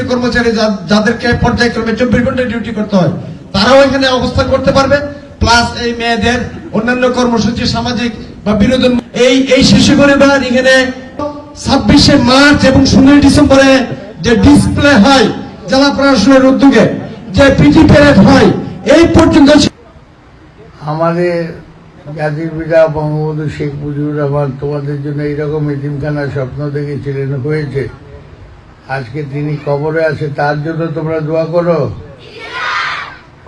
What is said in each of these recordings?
Duty কর্মচারী যাদেরকে পর্যায়ক্রমে চব্বিশ ঘণ্টা ডিউটি করতে হয়, তারাও এখানে অবস্থান করতে পারবে। প্লাস এই মেয়েদের অন্যান্য কর্মসূচি, সামাজিক বা বিনোদন এই এই শিশু পরিবার এখানে ছাব্বিশে মার্চ এবং ষোলোই ডিসেম্বরে যে ডিসপ্লে হয় জেলা প্রশাসনের উদ্যোগে, যে পিটি প্যারেড হয়, এই পর্যন্ত আমাদের জাতির পিতা বঙ্গবন্ধু শেখ মুজিবুর রহমান তোমাদের জন্য এইরকম এতিমখানার স্বপ্ন দেখেছিলেন, হয়েছে। আজকে তিনি কবরে আছে তার জন্য তোমরা দোয়া করো।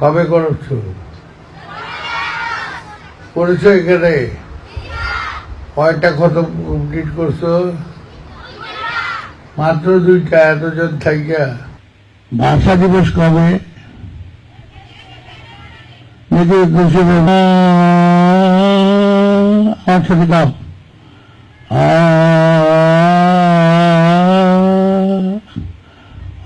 কবে করছ? করেছ এখানে? কয়টা কত কমপ্লিট করছ? মাত্র দুইটা এতজন থাইকা। ভাষা দিবস কবে? নিজে খুশি আমার সাথে আ, আ, আমার ভাই লাগতে লাগবে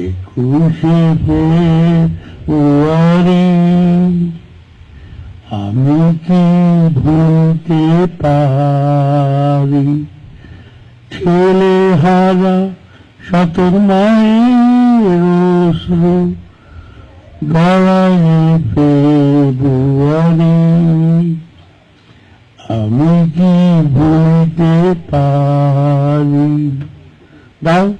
একুশে ফেব্রুয়ারি আমি কি ভুলতে পারি? ছেলে হারা সতর মায়ের ফেব্রুয়ারি আমি কি ভুলতে পারি? দাও।